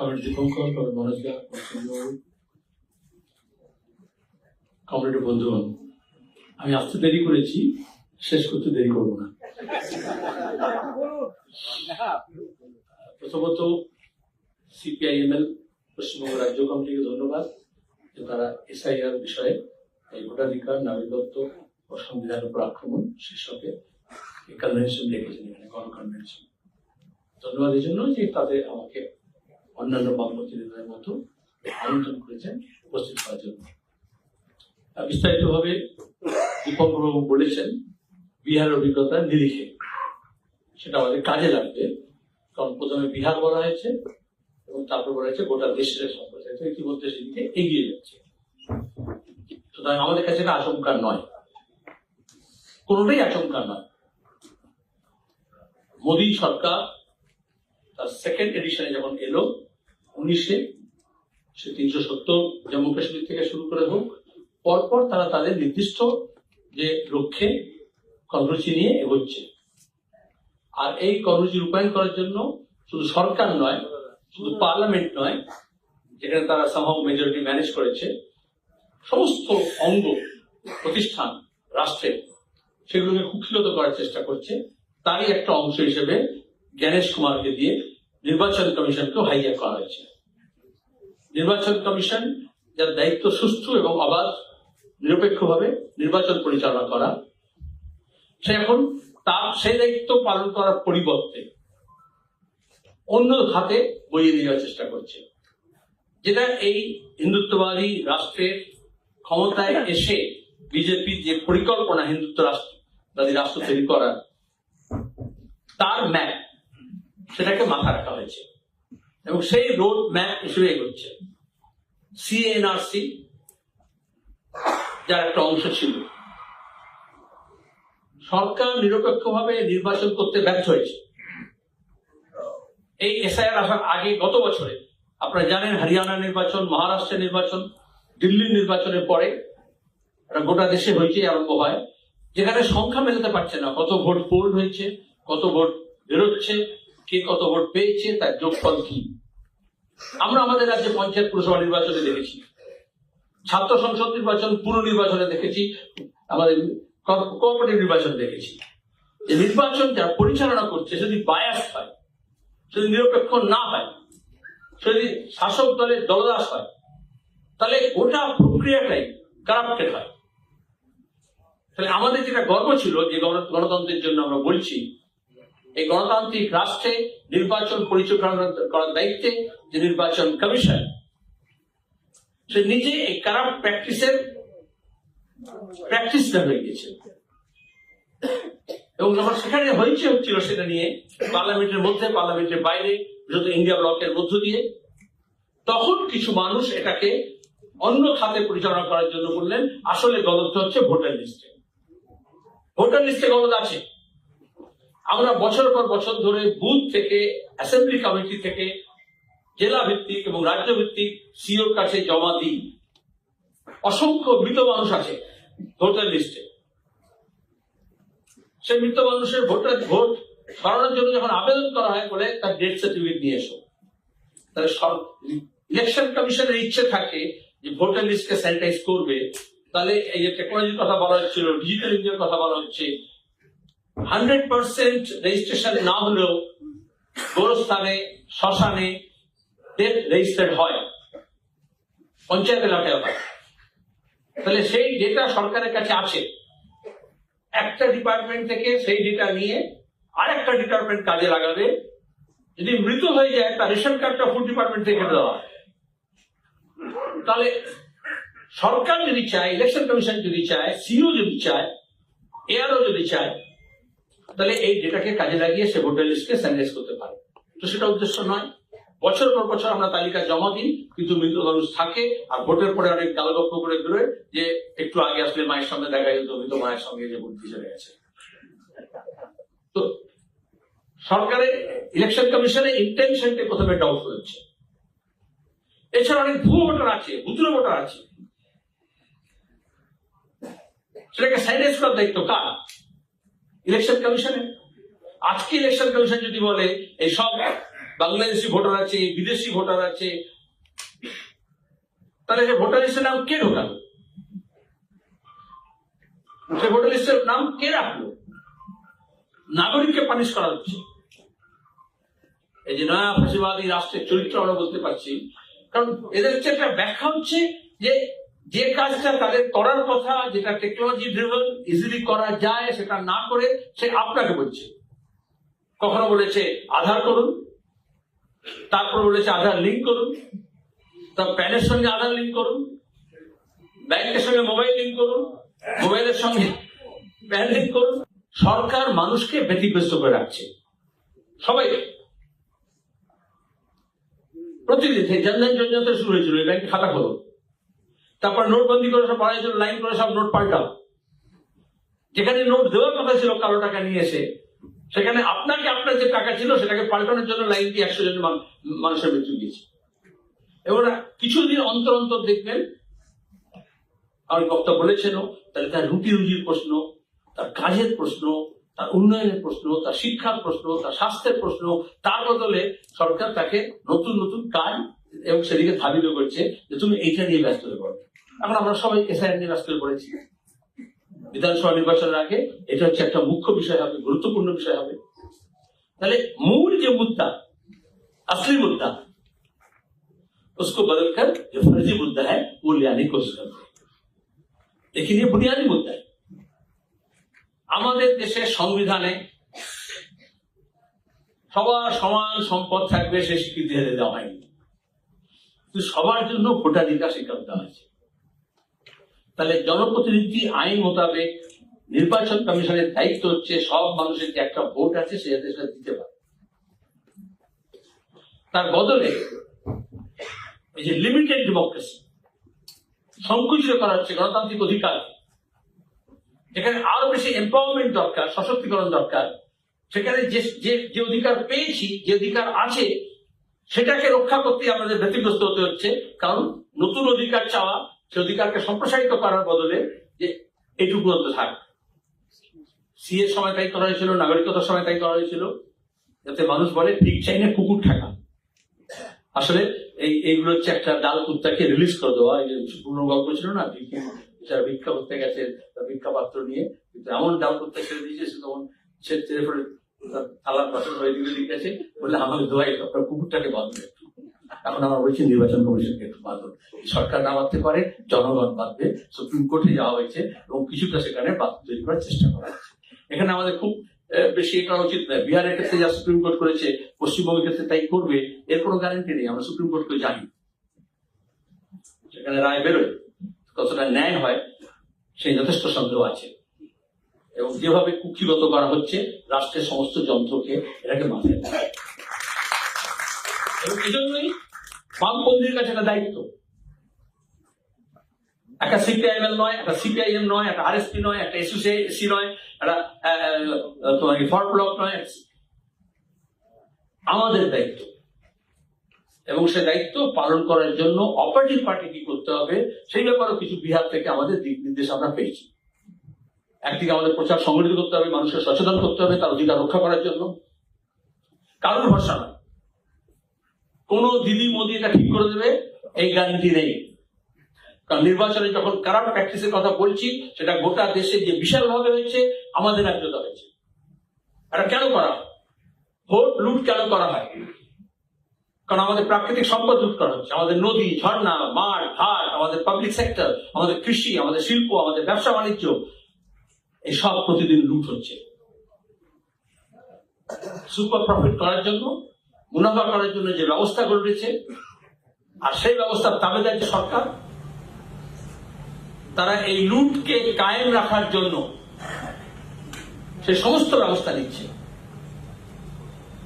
আমার দীপঙ্কর আমার মনোজদা কমরেড বন্ধুগণ, আমি আসতে দেরি করেছি, শেষ করতে দেরি করব না। প্রথমত সিপিআইএমএল পশ্চিমবঙ্গ রাজ্য কমিটিকে ধন্যবাদ, যে তারা এসআইআর বিষয়ে এই ভোটাধিকার, নাগরিকত্ব ও সংবিধানের উপর আক্রমণ, শীর্ষকে কনভেনশন রেখেছেন এখানে গণ কনভেনশন ধন্যবাদ এই জন্য যে তাদের আমাকে অন্যান্য বামপন্থীদের মতো আমন্ত্রণ করেছেন, উপস্থিত হওয়ার জন্য। বিস্তারিত ভাবে দীপক বলেছেন, বিহার অভিজ্ঞতা নিরিখে। সেটা আমাদের কাজে লাগবে, কারণ প্রথমে বিহার বলা হয়েছে এবং তারপর বলা হয়েছে গোটা দেশের সম্পর্কে তো ইতিমধ্যে সেদিকে এগিয়ে যাচ্ছে। সুতরাং আমাদের কাছে এটা আশঙ্কা নয়। কোনোটাই আশঙ্কা নয়। মোদী সরকার তার সেকেন্ড এডিশনে যখন এলো, উনিশে, সে তিনশো সত্তর জম্মু কাশ্মীর থেকে শুরু করে হোক, পরপর তারা তাদের নির্দিষ্ট যে লক্ষ্যে কর্মসূচি নিয়ে এগোচ্ছে। আর এই কর্মসূচি রূপায়ণ করার জন্য শুধু সরকার নয়, শুধু পার্লামেন্ট নয়, যেখানে তারা সামহাও মেজরিটি ম্যানেজ করেছে, সমস্ত অঙ্গ প্রতিষ্ঠান, রাষ্ট্রের, সেগুলোকে কুক্ষিগত করার চেষ্টা করছে, তারই একটা অংশ হিসেবে জ্ঞানেশ কুমারকে দিয়ে নির্বাচন কমিশনকেও হাইয়া করা হয়েছে। নির্বাচন কমিশন যার দায়িত্ব সুষ্ঠু এবং অবাধ নিরপেক্ষভাবে নির্বাচন পরিচালনা করা। সে এখন তার, সেই দায়িত্ব পালন করার পরিবর্তে অন্য হাতে বইয়ে দেওয়ার চেষ্টা করছে। যেটা এই হিন্দুত্ববাদী রাষ্ট্রের ক্ষমতায় এসে বিজেপি যে পরিকল্পনা হিন্দুত্ব রাষ্ট্রবাদী রাষ্ট্র তৈরি করার, তার ম্যাপ সেটাকে মাথা রাখা হয়েছে। এবং সেই রোড ম্যাপ হিসেবে এগোচ্ছে। সিএনআরসি যার একটা অংশ ছিল। সরকার নিরপেক্ষভাবে নির্বাচন করতে ব্যর্থ হয়েছে। এই এসআইআর আসার আগে গত বছরে, আপনারা জানেন হরিয়ানা নির্বাচন মহারাষ্ট্রের নির্বাচন দিল্লির নির্বাচনের পরে গোটা দেশে হয়েছে আরম্ভ হয়, যেখানে সংখ্যা মেলাতে পারছে না। কত ভোট পোল হয়েছে, কত ভোট বেরোচ্ছে কে কত ভোট পেয়েছে, তার যোগফল কি? আমরা আমাদের রাজ্যে পঞ্চায়েত পুরসভা নির্বাচনে দেখেছি। ছাত্র সংসদ নির্বাচন, পুর নির্বাচনে দেখেছি। আমাদের কোঅপারেটিভ নির্বাচন দেখেছি। যে নির্বাচন যারা পরিচালনা করছে যদি বায়াস হয় যদি নিরপেক্ষ না হয় যদি শাসক দলের দলদাস হয়, তাহলে গোটা প্রক্রিয়াটাই কারাপ্টেড হয়। তাহলে আমাদের যেটা গর্ব ছিল, যে গণ- গণতন্ত্রের জন্য আমরা বলছি এই গণতান্ত্রিক রাষ্ট্রে নির্বাচন পরিচালনা করার দায়িত্বে যে নির্বাচন কমিশন, সে নিজে এই কারাপ্ট প্র্যাকটিসের প্র্যাকটিস হয়ে গেছে এবং যখন সেখানে হয়েছে হচ্ছিল সেটা নিয়ে পার্লামেন্টের মধ্যে, পার্লামেন্টের বাইরে, বিশেষত ইন্ডিয়া ব্লকের মধ্য দিয়ে, তখন কিছু মানুষ এটাকে অন্য খাতে পরিচালনা করার জন্য বললেন, আসলে গলত হচ্ছে ভোটার লিস্টে ভোটার লিস্টে গলত আছে। আমরা বছর পর বছর ধরে বুথ থেকে অ্যাসেম্বলি কমিটি থেকে, জেলা ভিত্তিক এবং রাজ্য ভিত্তিক সিওর কাছে জমা দিই। অসংখ্য মৃত মানুষ আছে ভোটার লিস্টে সে মৃত মানুষের ভোটার ভোট সরানোর জন্য যখন আবেদন করা হয়, বলে তার ডেথ সার্টিফিকেট নিয়ে এসো। তাহলে ইলেকশন কমিশনের ইচ্ছে থাকে যে ভোটার লিস্টকে স্যানিটাইজ করবে। তাহলে এই যে টেকনোলজির কথা বলা হচ্ছিল ডিজিটাল ইন্ডিয়ার কথা বলা হচ্ছে হান্ড্রেড পার্সেন্ট রেজিস্ট্রেশন না হলেও গোরস্থানে, শ্মশানে ডেথ রেজিস্টার্ড হয়। পঞ্চায়েত এলাকায় হয় তাহলে সেই ডেটা সরকারের কাছে আছে। একটা ডিপার্টমেন্ট থেকে সেই ডেটা নিয়ে আরেকটা ডিপার্টমেন্ট কাজে লাগাবে। যদি মৃত হয়ে যায় তার রেশন কার্ডটা ফুড ডিপার্টমেন্ট থেকে দেওয়া তাহলে সরকার যদি চায়, ইলেকশন কমিশন যদি চায় সিও যদি চায়, এআরও যদি চায় তাহলে এই ডেটাকে কাজে লাগিয়ে সে ভোটার লিস্টকে স্যানিটাইজ করতে পারে। তো সেটা উদ্দেশ্য নয়। বছর পর বছর আমরা তালিকা জমা দিই, কিন্তু মৃত মানুষ থাকে আর ভোটের পরে অনেক গালগপ্প করে বেরোয় যে একটু আগে আসলে মায়ের সঙ্গে দেখা যেত মৃত মায়ের সঙ্গে যে বুদ্ধি চলে গেছে। তো সরকারের ইলেকশন কমিশনের ইন্টেনশনটা প্রথমে ডাউট হচ্ছে এছাড়া অনেক ভুয়ো ভোটার আছে ভুতুরে ভোটার আছে। সেটাকে স্যানিটাইজ করার দায়িত্ব কার? ইলেকশন কমিশনের আজকে ইলেকশন কমিশন যদি বলে, এই সব বাংলাদেশি ভোটার আছে, বিদেশি ভোটার আছে, তাহলে সে ভোটার লিস্টের নাম কে ঢোকালো? সে ভোটার লিস্টের নাম কে রাখল? নাগরিককে পানিশ করা হচ্ছে। এই যে নয়া ফাঁসিবাদী রাষ্ট্রের চরিত্র আমরা বলতে পারছি। কারণ এদের হচ্ছে একটা ব্যাখ্যা হচ্ছে যে যে কাজটা তাদের করার কথা, যেটা টেকনোলজি ড্রিভেন ইজিলি করা যায়, সেটা না করে সে আপনাকে বলছে। কখনো বলেছে আধার করুন, তারপর বলেছে আধার লিঙ্ক করুন, তার প্যানের সঙ্গে আধার লিঙ্ক করুন, ব্যাংকের সঙ্গে মোবাইল লিঙ্ক করুন মোবাইলের সঙ্গে প্যান লিঙ্ক করুন। সরকার মানুষকে ব্যতিব্যস্ত করে রাখছে। সবাই প্রতিদিন সেই জনধন যোজনাতে শুরু হয়েছিল ব্যাংকে খাতা খোলো। তারপর নোটবন্দি করে সব বাড়াই ছিল লাইন করে সব নোট পাল্টাও। যেখানে নোট দেওয়ার কথা ছিল, কালো টাকা নিয়ে এসে, সেখানে আপনাকে আপনার যে টাকা ছিল, সেটাকে পাল্টানোর জন্য লাইন দিয়ে একশো জন মানুষের মৃত্যু দিয়েছে এবার কিছুদিন অন্তর অন্তর দেখবেন, আমার বক্তা বলেছেন, তাহলে তার রুটি রুজির প্রশ্ন, তার কাজের প্রশ্ন, তার উন্নয়নের প্রশ্ন, তার শিক্ষার প্রশ্ন, তার স্বাস্থ্যের প্রশ্ন, তার বদলে সরকার তাকে নতুন নতুন কাজ এবং সেদিকে ধাবিত করছে যে তুমি এইটা নিয়ে ব্যস্ত হয়ে পড়ো। এখন আমরা সবাই এসআইআর নিয়ে ব্যস্ত হয়ে পড়েছি বিধানসভা নির্বাচনের আগে এটা হচ্ছে একটা মুখ্য বিষয় হবে গুরুত্বপূর্ণ বিষয় হবে তাহলে মূল যে মুদ্রা असली मुद्दा उसको बदलकर जो फर्जी मुद्दा है वो ले आने की कोशिश करते हैं लेकिन ये बुनियादी मुद्दा है আমাদের দেশের সংবিধানে সবার সমান সম্পদ থাকবে সে স্বীকৃতি হাতে দেওয়া হয়নি কিন্তু সবার জন্য ভোটাধিকার স্বীকার দেওয়া আছে তাহলে জনপ্রতিনিধি আইন মোতাবেক নির্বাচন কমিশনের দায়িত্ব হচ্ছে সব মানুষের যে একটা ভোট আছে সে যাতে সেটা দিতে পারে। তার বদলে এই যে লিমিটেড ডেমোক্রেসি সংকুচিত করা হচ্ছে গণতান্ত্রিক অধিকার। যেখানে আরও বেশি এম্পাওয়ারমেন্ট দরকার, সশক্তিকরণ দরকার। সেখানে যে যে অধিকার পেয়েছি, যে অধিকার আছে, সেটাকে রক্ষা করতে আমাদের ব্যতিগ্রস্ত হতে হচ্ছে। কারণ নতুন অধিকার চাওয়া সে অধিকারকে সম্প্রসারিত করার বদলে যে এটুকু অন্ত থাক। সিএর সময় তাই করা হয়েছিল, নাগরিকতার সময় তাই করা হয়েছিল, যাতে মানুষ বলে ঠিক চাইনে কুকুর ঠাকা। আসলে এই, এইগুলো হচ্ছে একটা ডাল কুত্তাকে রিলিজ করে দেওয়া। এই যে পুরনো গল্প ছিল না যারা ভিক্ষা করতে গেছে ভিক্ষা পাত্র নিয়ে, কিন্তু এমন ডাল কুত্তা ছেড়ে দিয়েছে, সে তখন সে ছেড়ে থালার পাশে হয়ে দিকে গেছে, বলে আমাকে দোয়াই আপনার কুকুরটাকে বাঁধবে। একটু এখন আমরা বলছি নির্বাচন কমিশনকে বাঁধুন সরকার না বাঁধতে পারে, জনগণ বাঁধবে সুপ্রিম কোর্টে যাওয়া হয়েছে এবং কিছুটা সেখানে বাদ তৈরি করার চেষ্টা করা হচ্ছে এখানে আমাদের খুব বেশি এ করা উচিত নয়। বিহারের ক্ষেত্রে যা সুপ্রিম কোর্ট করেছে, পশ্চিমবঙ্গের ক্ষেত্রে তাই করবে, এর কোনো গ্যারান্টি নেই। আমরা সুপ্রিম কোর্টকে জানি। সেখানে রায় বেরোয় কতটা ন্যায় হয়, সেই যথেষ্ট সন্দেহ আছে। এবং যেভাবে কুক্ষিগত করা হচ্ছে, রাষ্ট্রের সমস্ত যন্ত্রকে এটাকে মাথায় রাখতে বামপন্থীর কাছে একটা দায়িত্ব। একটা সিপিআইএম নয়, একটা সিপিআইএম নয়, একটা আর আরএসপি নয়, একটা এসইসি নয়, একটা তোমার ফর ব্লক নয় আমাদের দায়িত্ব। এবং সে দায়িত্ব পালন করার জন্য অপারেটিভ পার্টি কি করতে হবে, সেই ব্যাপারেও কিছু বিহার থেকে আমাদের দিক নির্দেশ আমরা পেয়েছি। একদিকে আমাদের প্রচার সংগঠিত করতে হবে, মানুষকে সচেতন করতে হবে, তার অধিকার রক্ষা করার জন্য। কারোর ভরসা নয়। কোন দিদি মোদি এটা ঠিক করে দেবে, এই গ্যারান্টি নেই। কারণ নির্বাচনে যখন কারাপ প্র্যাকটিসের কথা বলছি, সেটা গোটা দেশে যে বিশালভাবে হয়েছে, আমাদের রাজ্যতে হয়েছে। এটা কেন করা? ভোট লুট কেন করা হয়? কারণ আমাদের প্রাকৃতিক সম্পদ লুট করা হচ্ছে। আমাদের নদী, ঝর্ণা, মাঠ, ঘাট, আমাদের পাবলিক সেক্টর আমাদের কৃষি, আমাদের শিল্প, আমাদের ব্যবসা, বাণিজ্য এসব প্রতিদিন লুট হচ্ছে। সুপার প্রফিট করার জন্য মুনাফা করার জন্য যে ব্যবস্থা করে দিয়েছে আর সেই ব্যবস্থার তাবেদার যে সরকার। তারা এই লুটকে কায়েম রাখার জন্য সে সমস্ত ব্যবস্থা নিচ্ছে।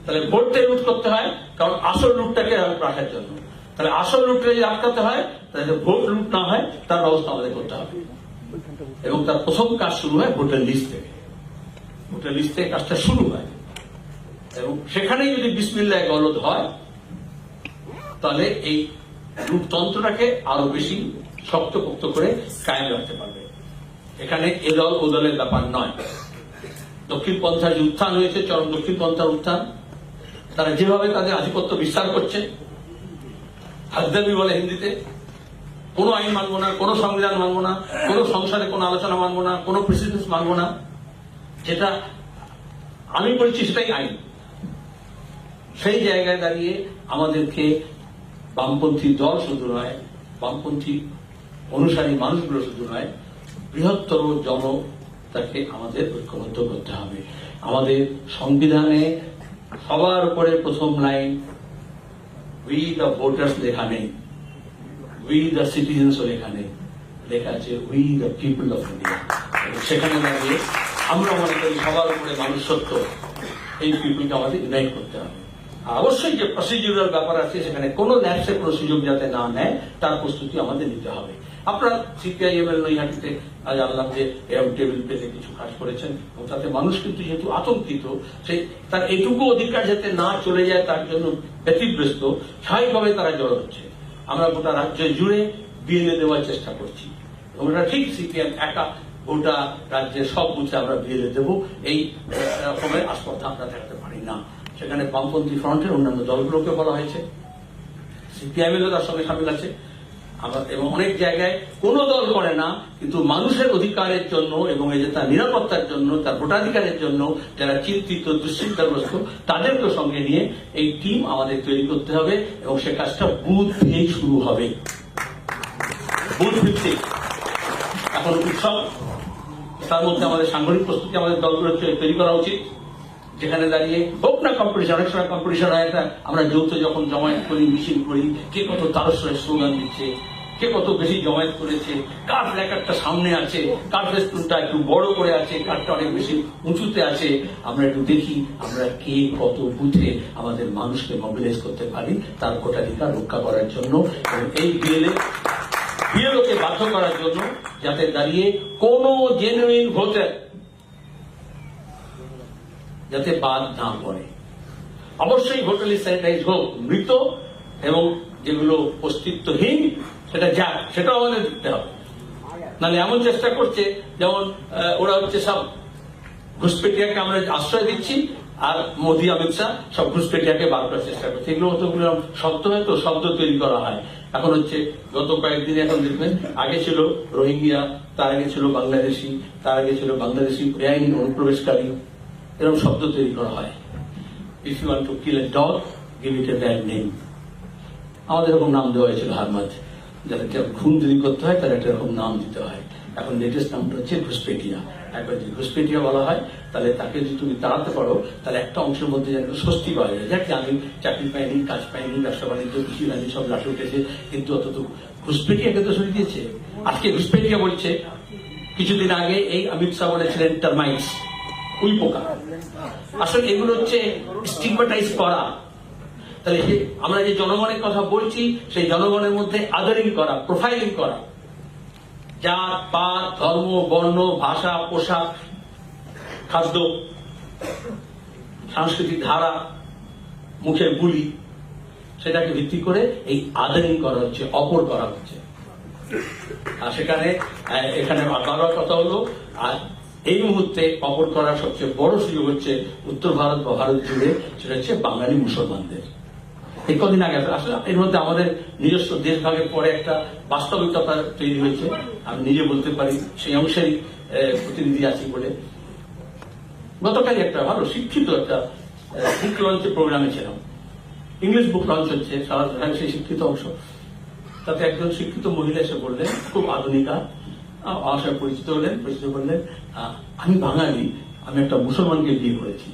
তাহলে ভোটটাই লুট করতে হয়, কারণ আসল লুটটাকে রাখার জন্য। তাহলে আসল লুটটা যদি আটকাতে হয়, তাহলে ভোট লুট না হয়, তার ব্যবস্থা আমাদের করতে হবে। এবং তার প্রথম কাজ শুরু হয় ভোটের লিস্ট থেকে। ভোটের লিস্ট থেকে কাজটা শুরু হয়। এবং সেখানেই যদি বিসমিল্লাহ গলদ হয়, তাহলে এই রূপতন্ত্রটাকে আরও বেশি শক্তপোক্ত করে কায়েম রাখতে পারবে। এখানে এ দল ও দলের ব্যাপার নয়। দক্ষিণ পন্থার যে উত্থান হয়েছে, চরম দক্ষিণ পন্থার উত্থান, তারা যেভাবে তাদের আধিপত্য বিস্তার করছে হাজদাবি বলে হিন্দিতে, কোনো আইন মানবো না, কোনো সংবিধান মানবো না, কোনো সংসারে কোনো আলোচনা মানবো না, কোনো প্রেসিডেন্স মানবো না, যেটা আমি বলছি সেটাই আইন। সেই জায়গায় দাঁড়িয়ে আমাদেরকে বামপন্থী দল শুধু নয়, বামপন্থী অনুসারী মানুষগুলো শুধু নয়, বৃহত্তর জনতাকে আমাদের ঐক্যবদ্ধ করতে হবে। আমাদের সংবিধানে সবার উপরে প্রথম লাইন উই দ্য ভোটার্স লেখা নেই। উই দ্য সিটিজেন্স লেখা নেই। লেখা আছে we the people of India সেখানে দাঁড়িয়ে আমরা মনে করি সবার উপরে মানুষ সত্য এই পিপলকে আমাদের ইউনাইট করতে হবে। অবশ্যই যে প্রসিডিউরাল ব্যাপার আছে, সেখানে কোনো ল্যাপসে কোনো সুযোগ যাতে না নেয়, তার প্রস্তুতি আমাদের নিতে হবে। আপনারা সিপিআইএম এর নৈহাটিতে আজ আনলাম যে এরকম টেবিল পেতে কিছু কাজ করেছেন, এবং তাতে মানুষ কিন্তু যেহেতু আতঙ্কিত সেই তার এইটুকু অধিকার যাতে না চলে যায়, তার জন্য ব্যতিব্যস্ত, স্বাভাবিকভাবে তারা জড়ো হচ্ছে। আমরা গোটা রাজ্য জুড়ে বিএলএ দেওয়ার চেষ্টা করছি। এটা ঠিক সিপিএম একা গোটা রাজ্যের সব বুথে আমরা বিএলএ দেবো। এই রকমের আস্পর্ধা আমরা থাকতে পারি না। সেখানে বামপন্থী ফ্রন্টের অন্যান্য দলগুলোকে বলা হয়েছে। সিপিআইএমও তার সঙ্গে সামিল আছে। আবার এবং অনেক জায়গায় কোনো দল করে না, কিন্তু মানুষের অধিকারের জন্য এবং এই যে তার নিরাপত্তার জন্য, তার ভোটাধিকারের জন্য যারা চিন্তিত, দুশ্চিন্তাগ্রস্ত তাদেরকে সঙ্গে নিয়ে এই টিম আমাদের তৈরি করতে হবে এবং সে কাজটা বুথ দিয়েই শুরু হবে। বুথ ভিত্তিক। এখন উৎসব, তার মধ্যে আমাদের সাংগঠনিক প্রস্তুতি আমাদের দলগুলো তৈরি করা উচিত। যেখানে দাঁড়িয়ে হোক না কম্পিটিশন অনেক সময় কম্পিটিশন হয় একটা আমরা যৌথ যখন জমায়েত করি মিছিল করি, কে কত তারস্বরে স্লোগান দিচ্ছে, কে কত বেশি জমায়েত করেছে, কার প্ল্যাকারটা সামনে আছে, কার ফেস্টুনটা একটু বড় করে আছে, কারটা অনেক বেশি উঁচুতে আছে, আমরা একটু দেখি, আমরা কে কত বুথে আমাদের মানুষকে মোবিলাইজ করতে পারি, তার ভোটাধিকার রক্ষা করার জন্য এবং এই বিএলএ বিএলওকে বাধ্য করার জন্য যাতে দাঁড়িয়ে কোনো জেনুইন ভোটার যাতে বাদ না পড়ে। অবশ্যই লিস্ট স্যানিটাইজ হোক, মৃত এবং যেগুলো অস্তিত্বহীন, সেটা যাক, সেটাও আমাদের দিতে হবে। নাহলে এমন চেষ্টা করছে, যেমন ওরা হচ্ছে সব ঘুষপেটিয়াকে আমরা আশ্রয় দিচ্ছি, আর মোদী, অমিত শাহ সব ঘুষপেটিয়াকে বার করার চেষ্টা করছে। এগুলো অতগুলো শব্দ হয় তো, শব্দ তৈরি করা হয়। এখন হচ্ছে, গত কয়েকদিন এখন দেখবেন, আগে ছিল রোহিঙ্গিয়া, তার আগে ছিল বাংলাদেশি, তার আগে ছিল বাংলাদেশি বেআইনি অনুপ্রবেশকারী। এরকম শব্দ তৈরি করা হয়। If you want to kill a dog give it a bad name আমাদের এরকম নাম দেওয়া হয়েছিল হারমাজ যাদেরকে খুন যদি করতে হয়, তার একটা এরকম নাম দিতে হয়। এখন লেটেস্ট নামটা হচ্ছে ঘুষপেটিয়া। একবার যদি ঘুষপেটিয়া বলা হয়, তাহলে তাকে যদি তুমি তাড়াতে পারো, তাহলে একটা অংশের মধ্যে যেন স্বস্তি পাওয়া যায়। যাক, আমি চাকরি পাইনি, কাজ পাইনি, ব্যবসা বাণিজ্য, কৃষি বাণিজ্য, সব লাঠে উঠেছে, কিন্তু অত ঘুষপেটিয়াকে তো সরিয়ে দিয়েছে। আজকে ঘুষপেটিয়া বলছে, কিছুদিন আগে এই অমিত শাহ বলেছিলেন টার্মাইটস উই পোকা আসলে এগুলো হচ্ছে স্টিগমাটাইজ করা। তাহলে আমরা যে জনগণের কথা বলছি, সেই জনগণের মধ্যে আদারিং করা প্রোফাইলিং করা। জাত, পাত, ধর্ম, বর্ণ, ভাষা, পোশাক, খাদ্য, সাংস্কৃতিক ধারা, মুখের বুলি, সেটাকে ভিত্তি করে এই আদারিং করা হচ্ছে, অপর করা হচ্ছে। আর সেখানে এখানে বাবার কথা হলো, আর এই মুহূর্তে অপর করার সবচেয়ে বড় সুযোগ হচ্ছে উত্তর ভারত বা ভারত জুড়ে, সেটা হচ্ছে বাঙালি মুসলমানদের। এই কদিন আগে আসলে এর মধ্যে আমাদের নিজস্ব দেশ ভাগের পরে একটা বাস্তবিকতা তৈরি হয়েছে। আমি নিজে বলতে পারি, সেই অংশেরই প্রতিনিধি আছি বলে। গতকালই একটা ভালো শিক্ষিত একটা বুক লঞ্চের প্রোগ্রামে ছিলাম। ইংলিশ বুক লঞ্চ হচ্ছে, সারা সেই শিক্ষিত অংশ। তাতে একজন শিক্ষিত মহিলা এসে বললেন, খুব আধুনিকা আমার পরিচিত হলেন, পরিচিত করলেন। আমি বাঙালি, আমি একটা মুসলমানকে বিয়ে করেছি।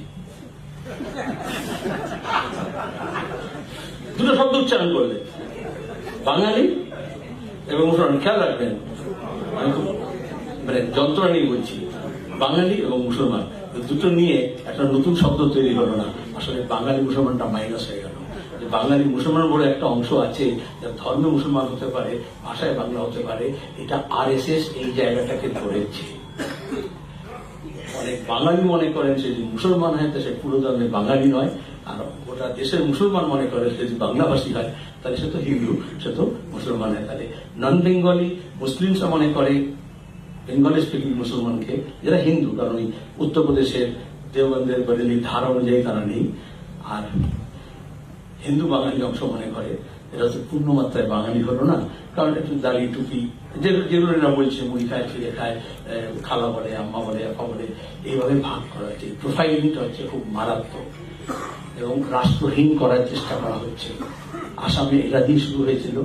দুটো শব্দ উচ্চারণ করলেন। বাঙালি এবং মুসলমান, খেয়াল রাখবেন, আমি মানে যন্ত্রণা নিয়ে বলছি। বাঙালি এবং মুসলমান, দুটো নিয়ে একটা নতুন শব্দ তৈরি হলো না আসলে বাঙালি মুসলমানটা মাইনাস হয়ে গেল। বাঙালি মুসলমান বলে একটা অংশ আছে ধর্মে মুসলমান হতে পারে, ভাষায় বাংলা হতে পারে, এটা আর এই জায়গাটাকে ধরেছে। অনেক বাঙালি মনে করেন সে যদি মুসলমান হয়, তো সে পুরো ধর্মে বাঙালি নয়, আর গোটা দেশের মুসলমান মনে করে সে যদি বাংলাভাষী হয়, তাহলে সে তো হিন্দু, সে তো মুসলমান হয়। তাহলে নন বেঙ্গলি মুসলিমসরা মনে করে বেঙ্গলি স্পিকিং মুসলমানকে, যারা হিন্দু, কারণ ওই উত্তরপ্রদেশের দেওবন্দের বরেলি ধারা অনুযায়ী তারা নেই। আর হিন্দু বাঙালি অংশ মনে করে, এটা তো পূর্ণ মাত্রায় বাঙালি হলো না, কারণ একটু দাড়ি, টুপি যেগুলো এরা বলছে, মুড়ি খায় ফিরে খায় খালা বলে, আম্মা বলে, আপা বলে, এইভাবে ভাগ করা হচ্ছে। প্রোফাইলিংটা হচ্ছে খুব মারাত্মক এবং রাষ্ট্রহীন করার চেষ্টা করা হচ্ছে। আসামে এটা দিয়ে শুরু হয়েছিল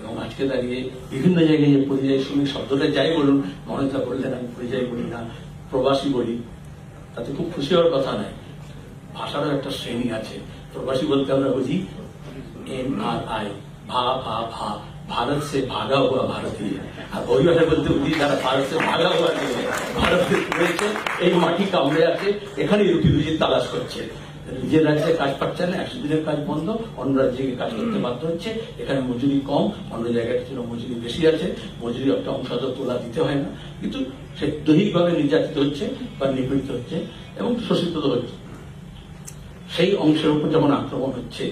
এবং আজকে দাঁড়িয়ে বিভিন্ন জায়গায় যে পরিযায়ী শ্রমিক শব্দটা যাই বলুন মনেতা বললেন, আমি পরিযায়ী বলি না, প্রবাসী বলি। তাতে খুব খুশি হওয়ার কথা নয়। ভাষারও একটা শ্রেণি আছে। প্রবাসী বলতে আমরা বুঝি এম আর আই ভা ভা ভা भारत से भागा हुआ भारतीय আর ওই ভাষা বলতে বুঝি যারা ভারত সে ভাগা হুয়া যে ভারতে রয়েছে এই মাটি কামড়ে আছে এখানে রুটি রুজি তালাশ করছে নিজের রাজ্যে কাজ পাচ্ছে না একশো দিনের কাজ বন্ধ অন্য রাজ্যে গিয়ে কাজ করতে বাধ্য হচ্ছে এখানে মজুরি কম অন্য জায়গায় ছিল মজুরি বেশি আছে মজুরি একটা অংশ হয়তো তোলা দিতে হয় না কিন্তু সে দৈহিকভাবে নির্যাতিত হচ্ছে বা নিপীড়িত হচ্ছে এবং শোষিত হচ্ছে সেই অংশের উপর যেমন আক্রমণ হচ্ছে,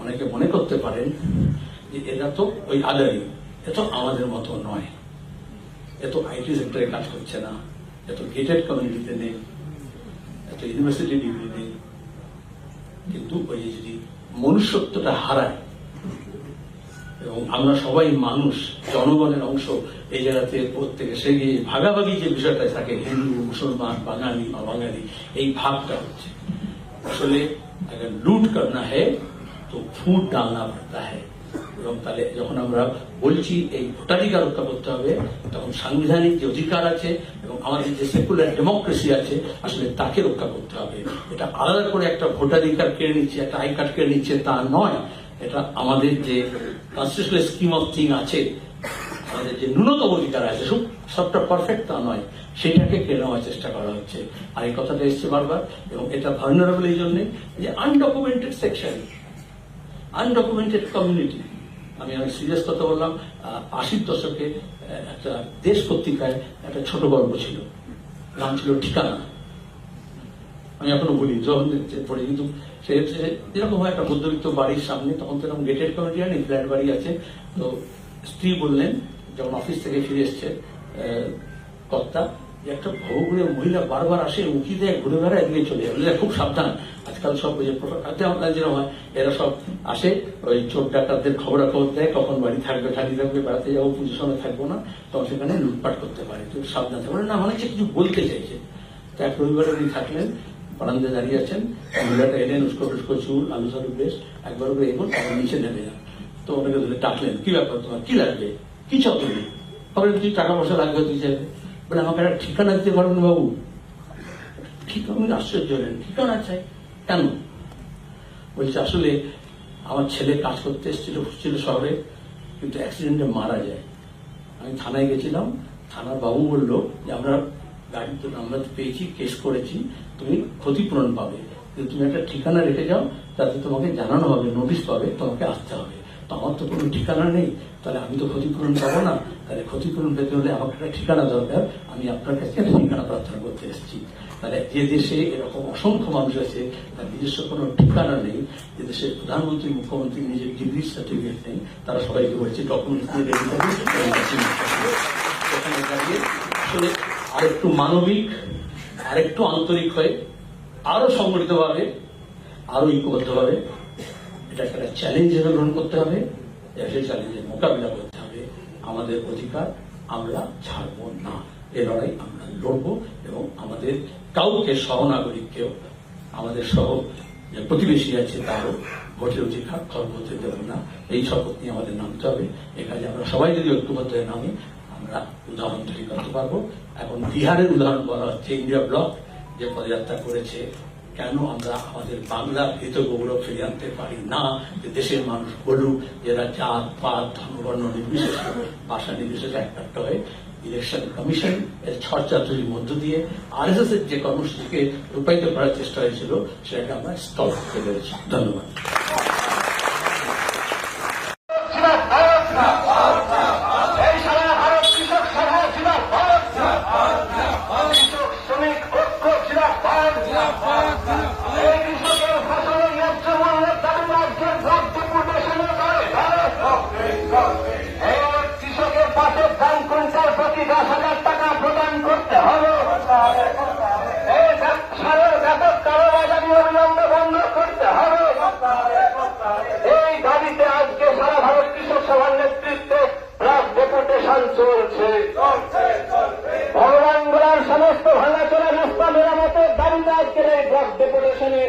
অনেকে মনে করতে পারেন যে এরা তো ওই আদারি, এ তো আমাদের মতো নয়। এত আইটি সেক্টরে কাজ করছে না এত গেটেড কমিউনিটিতে নেই এত ইউনিভার্সিটি ডিগ্রি নেই। কিন্তু ওই যদি মনুষ্যত্বটা হারায়, এবং আমরা সবাই মানুষ, জনগণের অংশ, এই জায়গাতে প্রত্যেকে সে গিয়ে ভাগাভাগি যে বিষয়টা থাকে, হিন্দু, মুসলমান, বাঙালি বা বাঙালি, এই ভাবটা হচ্ছে। আসলে अगर लूट करना है तो फूट डालना पड़ता है এবং তাহলে যখন আমরা বলছি এই ভোটাধিকার রক্ষা করতে হবে তখন সাংবিধানিক যে অধিকার আছে এবং আমাদের যে সেকুলার ডেমোক্রেসি আছে আসলে তাকে রক্ষা করতে হবে এটা আলাদা করে একটা ভোটাধিকার কেড়ে নিচ্ছে একটা আই কার্ড কেড়ে নিচ্ছে তা নয় এটা আমাদের যে কনস্টিটিউশনাল স্কিম অফ থিং আছে আমাদের যে ন্যূনতম অধিকার আছে সব সবটা পারফেক্ট তা নয় সেটাকে কেড়ে নেওয়ার চেষ্টা করা হচ্ছে। আর এই কথাটা এসছে বারবার, এবং এটা ভার্নারেবল এই জন্যে যে আনডকুমেন্টেড সেকশন আনডকুমেন্টেড কমিউনিটি আমি অনেক সিরিয়াস কথা বললাম আশির দশকে একটা দেশ পত্রিকায় একটা ছোট গল্প ছিল। নাম ছিল ঠিকানা। আমি এখনও বলি, যখন পড়ি, কিন্তু সে যেরকম হয় একটা মধ্যবিত্ত বাড়ির সামনে, তখন তো এরকম গেটেড কমিটি নেই ফ্ল্যাট বাড়ি আছে। তো স্ত্রী বললেন, যখন অফিস থেকে ফিরে এসছে কর্তা যে একটা ভবঘুরে মহিলা বারবার আসে, উঁকি দেয়, ঘুরে বেড়ায়, এদিকে চলে যাবে খুব সাবধান। আজকাল সব ওই যে আপনার যেরকম হয় এরা সব আসে, ওই চোর ডাকাতদের খবরাখবর দেয়, কখন বাড়ি থাকবে খালি থাকবে, বেড়াতে যাব, পুজোর সময় থাকব না, তখন সেখানে লুটপাট করতে পারে। তো সাবধান থাকবে। না, মনে কিছু বলতে চাইছে। তো এক রবিবারে উনি থাকলেন, বারান্দায় দাঁড়িয়ে আছেন, মহিলাটা এলেন, উস্কো টুস্কো চুল আলু সালু বেশ, একবার করে এগোন তখন নিচে নেমে যান। তো ওনাকে ধরে ডাকলেন, কি ব্যাপার তোমার? কি লাগবে? কি চাও তুমি? টাকা পয়সা লাগবে তুই চাইবে বলে আমাকে একটা ঠিকানা দিতে পারবেন বাবু? ঠিক আমি আশ্চর্য হলেন। ঠিকানা চাই কেন? বলছে, আসলে আমার ছেলে কাজ করতে এসেছিল ছিল শহরে, কিন্তু অ্যাক্সিডেন্টে মারা যায়। আমি থানায় গেছিলাম, থানার বাবু বলল যে, আমরা গাড়ি তো তো পেয়েছি কেস করেছি, তুমি ক্ষতিপূরণ পাবে। কিন্তু তুমি একটা ঠিকানা রেখে যাও, তাতে তোমাকে জানানো হবে নোটিশ পাবে, তোমাকে আসতে হবে। আমার তো কোনো ঠিকানা নেই, তাহলে আমি তো ক্ষতিপূরণ পাবো না। তাহলে ক্ষতিপূরণ পেতে হলে আমাকে একটা ঠিকানা দরকার, আমি আপনার কাছে ঠিকানা প্রার্থনা করতে এসেছি। তাহলে যে দেশে এরকম অসংখ্য মানুষ আছে, তার নিজস্ব কোনো ঠিকানা নেই, যে দেশের প্রধানমন্ত্রী, মুখ্যমন্ত্রী, নিজের ডিগ্রি সার্টিফিকেট নেই, তারা সবাইকে বলছে ডকুমেন্ট দিয়ে রেডি দাঁড়িয়ে আসলে আরেকটু মানবিক, আরেকটু আন্তরিক হয়ে, আরও সংগঠিতভাবে, আরও ঐক্যবদ্ধভাবে একটা চ্যালেঞ্জ হিসেবে গ্রহণ করতে হবে সেই চ্যালেঞ্জের মোকাবিলা করতে হবে। আমাদের অধিকার আমরা ছাড়বো না। এ লড়াই আমরা লড়বো এবং আমাদের কাউকে সহনাগরিককেও, আমাদের সহ যে প্রতিবেশী আছে তারও ভোটের অধিকার খর্ব হতে দেব না। এই শপথ নিয়ে আমাদের নামতে হবে। এ কাজে আমরা সবাই যদি ঐক্যবদ্ধ হয়ে নামি, আমরা উদাহরণ তৈরি করতে পারব। এখন বিহারের উদাহরণ বলা হচ্ছে, ইন্ডিয়া ব্লক যে পদযাত্রা করেছে কেন আমরা আমাদের বাংলার হিত গৌরব ফিরে আনতে পারি না? যে দেশের মানুষ বলুক যারা জাত, পাত, ধর্মবর্ণ নির্বিশেষে, ভাষা নির্বিশেষে একটা হয়ে। ইলেকশন কমিশন এর ছড়চাতুরির মধ্য দিয়ে আর এস এর যে কর্মসূচিকে রূপায়িত করার চেষ্টা হয়েছিল, সেটাকে আমরা স্থল করতে পেরেছি ধন্যবাদ।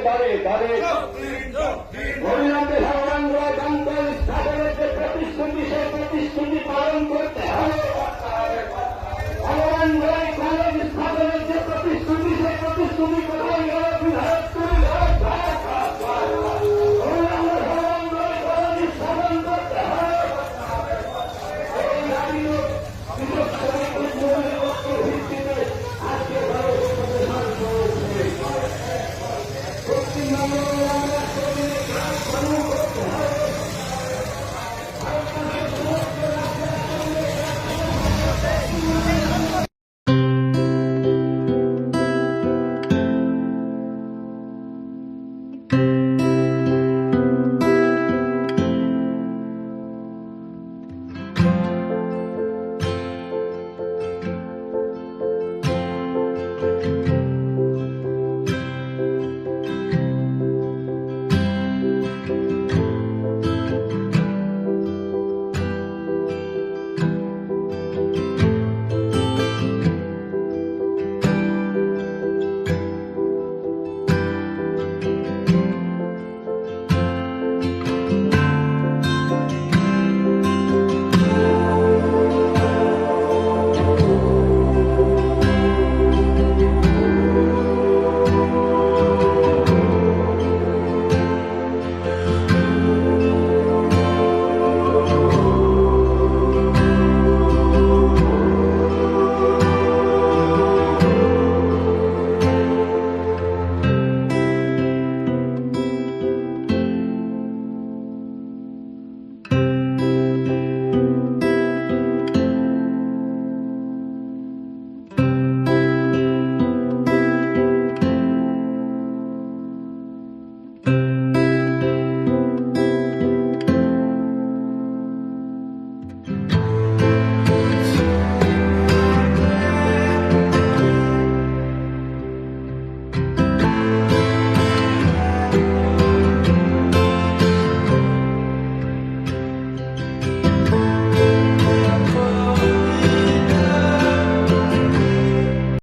দাঁড়িয়ে দাঁড়িয়ে হরিনাথের ভগবান স্থাপনের যে প্রতিশ্রুতি সেই প্রতিশ্রুতি পালন